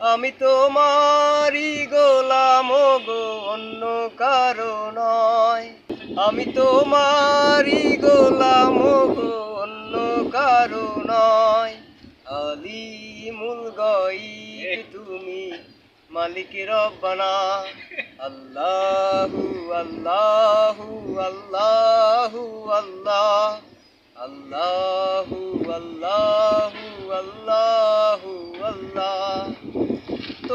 আমি তোমারি গোলাম গো, অন্য কারও নয়। আমি তোমারি গোলাম গো, অন্য কারও নয়। আলিমুল গাইব তুমি মালিক রব্বানা। আল্লাহু আল্লাহু আল্লাহু। আল্লাহ, আল্লাহু আল্লাহু আল্লাহু, আল্লাহ।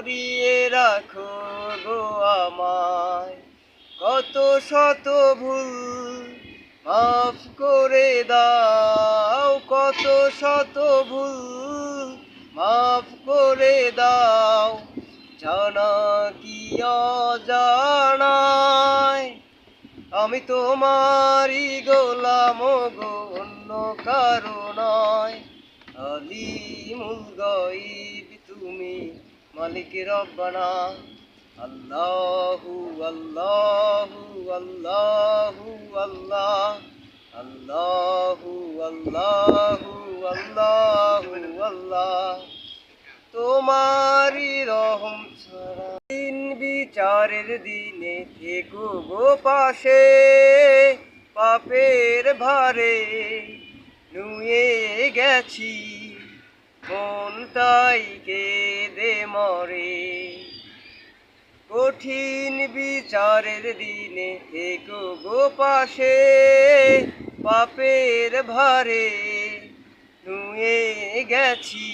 জড়িয়ে রাখো গো আমায়। কত শত ভুল মাফ করে দাও, কত শত ভুল মাফ করে দাও। জানা কি অজানায়? আমি তোমারই গোলাম গো অন্য কারও নয়। আলিমুল গাইব তুমি মালিক রব্বানা। আল্লাহু আল্লাহু আল্লাহু, আল্লাহ। আল্লাহু আল্লাহু আল্লাহু, আল্লাহ। তোমারি রহম দিন বিচারের দিনে থেকো গো পাশে। পাপের ভারে নুয়ে গেছি। মন তাই দে মরে? কঠিন বিচারের দিনে থেকো গো পাশে, পাপের ভারে নুয়ে গেছি।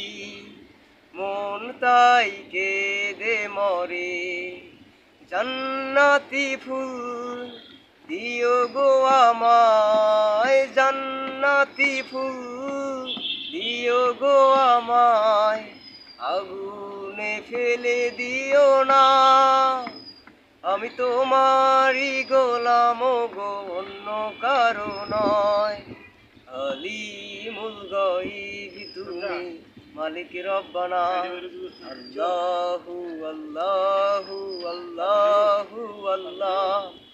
মন তাই দে মরে, জান্নাতি ফুল দিও গো আমায়, জান্নাতি ফুল। গো আমায়, আগুনে ফেলে দিও না। আমি তোমারই গোলাম গো অন্য কারও নয়। আলি আলিমুল গাইব তুমি মালিক রব্বানা। আল্লাহু আল্লাহু আল্লাহু, আল্লাহ।